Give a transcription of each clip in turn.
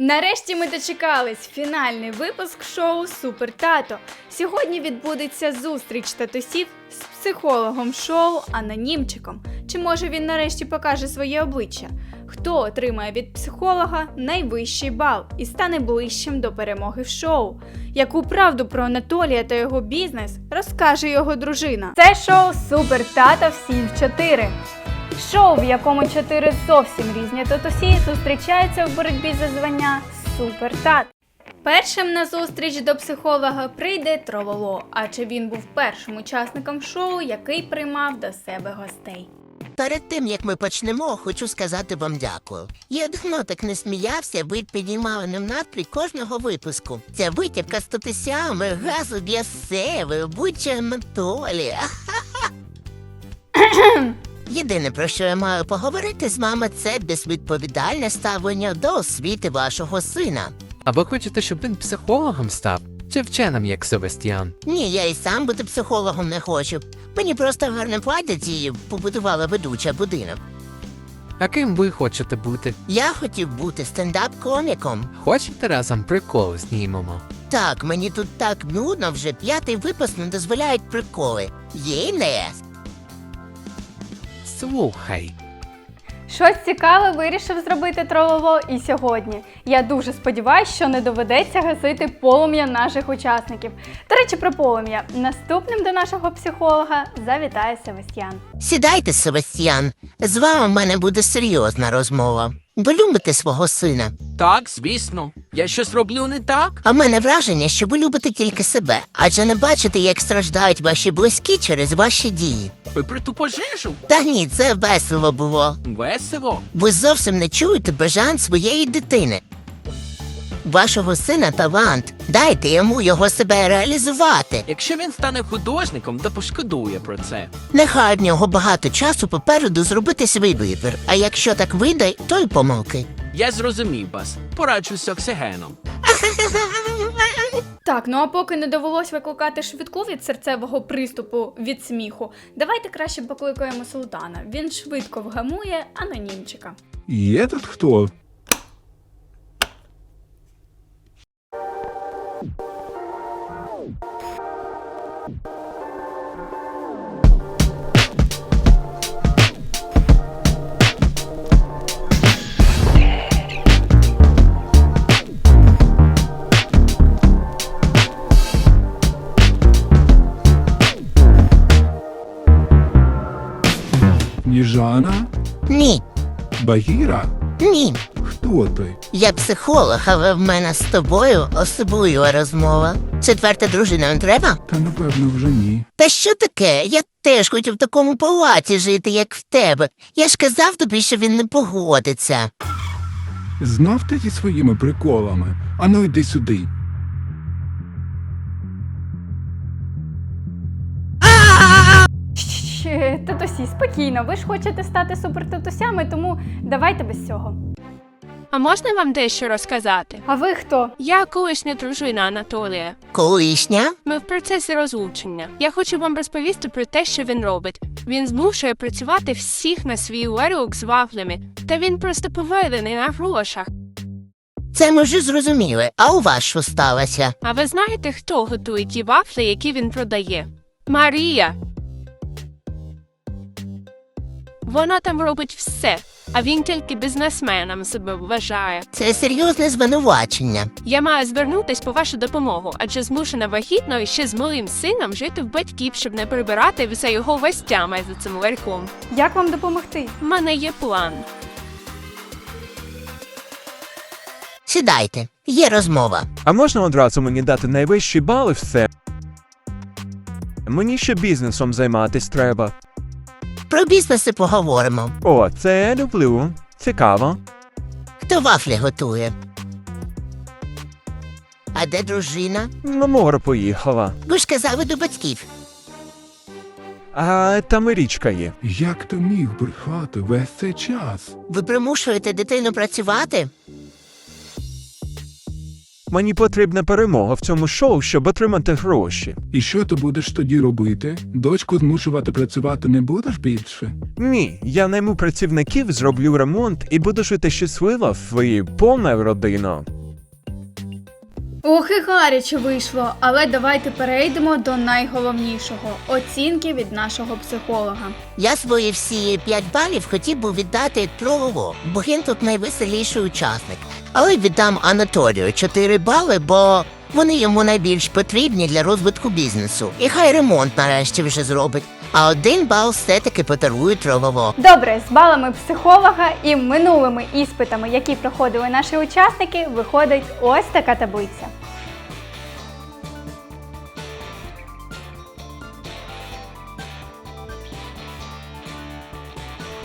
Нарешті ми дочекались фінальний випуск шоу Супер Тато. Сьогодні відбудеться зустріч татусів з психологом шоу Анонімчиком. Чи може він нарешті покаже своє обличчя? Хто отримає від психолога найвищий бал і стане ближчим до перемоги в шоу? Яку правду про Анатолія та його бізнес розкаже його дружина? Це шоу Супер Тато всім в 4. Шоу, в якому чотири зовсім різні татусі зустрічаються в боротьбі за звання Супер Тат. Першим на зустріч до психолога прийде Трололо, адже він був першим учасником шоу, який приймав до себе гостей. Перед тим як ми почнемо, хочу сказати вам дякую. Я давно так не сміявся, ви піднімали нам настрій кожного випуску. Ця витівка з тотисями, газу для себе, будь-що Анатолія. Єдине, про що я маю поговорити з вами, це безвідповідальне ставлення до освіти вашого сина. А ви хочете, щоб він психологом став? Чи вченим, як Себастьян? Ні, я і сам бути психологом не хочу. Мені просто гарно платять і побудувала ведуча будинок. А ким ви хочете бути? Я хотів бути стендап-коміком. Хочете разом приколи знімемо? Так, мені тут так нудно, вже п'ятий випуск не дозволяють приколи. Є не. Слухай, Щось цікаве вирішив зробити тролово і сьогодні. Я дуже сподіваюся, що не доведеться гасити полум'я наших учасників. До речі, про полум'я. Наступним до нашого психолога завітає Севастьян. Сідайте, Себастьян. З вами в мене буде серйозна розмова. Ви любите свого сина. Так, звісно. Я щось роблю не так. А в мене враження, що ви любите тільки себе, адже не бачите, як страждають ваші близькі через ваші дії. Ви про ту пожежу? Та ні, це весело було. Весело. Ви зовсім не чуєте бажань своєї дитини. Вашого сина талант. Дайте йому його себе реалізувати. Якщо він стане художником, то пошкодує про це. Нехай в нього багато часу попереду зробити свій вибір. А якщо так вийде, то й помилки. Я зрозумів вас. Пораджусь з оксигеном. Так, ну а поки не довелось викликати швидку від серцевого приступу від сміху, давайте краще покликаємо султана. Він швидко вгамує анонімчика. И этот кто? Ніжана? Ні, Багіра? ні. Хто ти? Я психолог, але в мене з тобою особлива розмова. Четверта дружина не треба? Та напевно вже ні. Та що таке? Я теж хотів в такому палаці жити, як в тебе. Я ж казав тобі, що він не погодиться. Знов ти зі своїми приколами. Ану йди сюди. Щ, Татусі, спокійно, ви ж хочете стати супертатусями, тому давайте без цього. А можна вам дещо розказати? А ви хто? Я колишня дружина Анатолія. Колишня? Ми в процесі розлучення. Я хочу вам розповісти про те, що він робить. Він змушує працювати всіх на свій ларюк з вафлями, та він просто поведений на грошах. Це ми вже зрозуміли. А у вас що сталося? А ви знаєте, хто готує ті вафлі, які він продає? Марія. Вона там робить все, а він тільки бізнесменом себе вважає. Це серйозне звинувачення. Я маю звернутись по вашу допомогу, адже змушена вагітно і ще з малим сином жити в батьків, щоб не прибирати за його вестями за цим ларьком. Як вам допомогти? У мене є план. Сідайте, є розмова. А можна одразу мені дати найвищий бал і все? Мені ще бізнесом займатись треба. Про бізнеси поговоримо. О, це я люблю. Цікаво. Хто вафлі готує? А де дружина? На море поїхала. Ви ж казали до батьків. А там і річка є. Як ти міг брехати весь цей час? Ви примушуєте дитину працювати? Мені потрібна перемога в цьому шоу, щоб отримати гроші. І що ти будеш тоді робити? Дочку змушувати працювати не будеш більше? Ні, я найму працівників, зроблю ремонт і буду жити щаслива в своїй повній родині. Ох і гаряче вийшло, але давайте перейдемо до найголовнішого оцінки від нашого психолога. Я свої всі 5 балів хотів би віддати Трову, бо він тут найвеселіший учасник. Але віддам Анатолію 4 бали, бо вони йому найбільш потрібні для розвитку бізнесу. І хай ремонт нарешті вже зробить. А один бал все-таки подарує Тровово. Добре, з балами психолога і минулими іспитами, які проходили наші учасники, виходить ось така таблиця.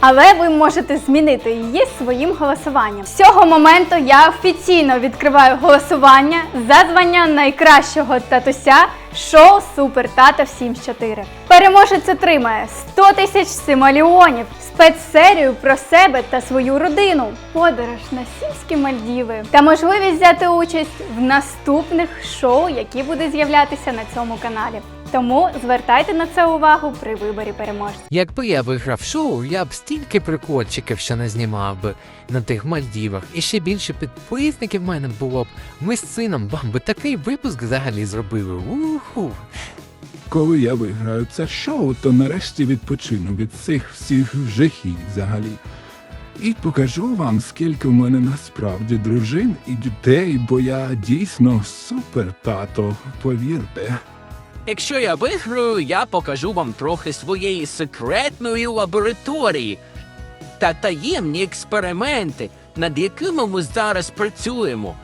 Але ви можете змінити її своїм голосуванням. З цього моменту я офіційно відкриваю голосування за звання найкращого татуся шоу Супер Тата всім з 4. Переможець отримає 100 тисяч сималіонів, спецсерію про себе та свою родину, подорож на сільські Мальдіви та можливість взяти участь в наступних шоу, які будуть з'являтися на цьому каналі. Тому звертайте на це увагу при виборі переможця. Якби я виграв шоу, я б стільки прикольчиків ще не знімав би на тих Мальдівах, і ще більше підписників в мене було б. Ми з сином вам би такий випуск взагалі зробили. Уху. Коли я виграю це шоу, то нарешті відпочину від цих всіх жахів взагалі. І покажу вам, скільки в мене насправді дружин і дітей, бо я дійсно супер тато, повірте. Якщо я виграю, я покажу вам трохи своєї секретної лабораторії та таємні експерименти, над якими ми зараз працюємо.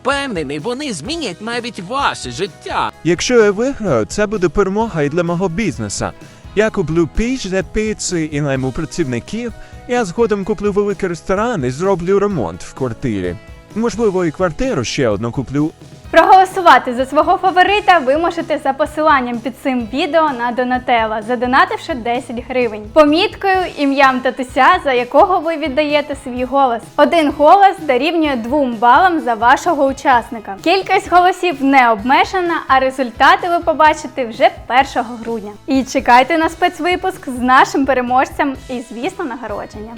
Впевнений, вони змінять навіть ваше життя. Якщо я виграю, це буде перемога і для мого бізнеса. Я куплю піч для піци і найму працівників. Я згодом куплю великий ресторан і зроблю ремонт в квартирі. Можливо, і квартиру ще одну куплю. Проголосувати за свого фаворита ви можете за посиланням під цим відео на Донателла, задонативши 10 гривень. Поміткою ім'ям татуся, за якого ви віддаєте свій голос. Один голос дорівнює 2 балам за вашого учасника. Кількість голосів не обмежена, а результати ви побачите вже 1 грудня. І чекайте на спецвипуск з нашим переможцем і, звісно, нагородження.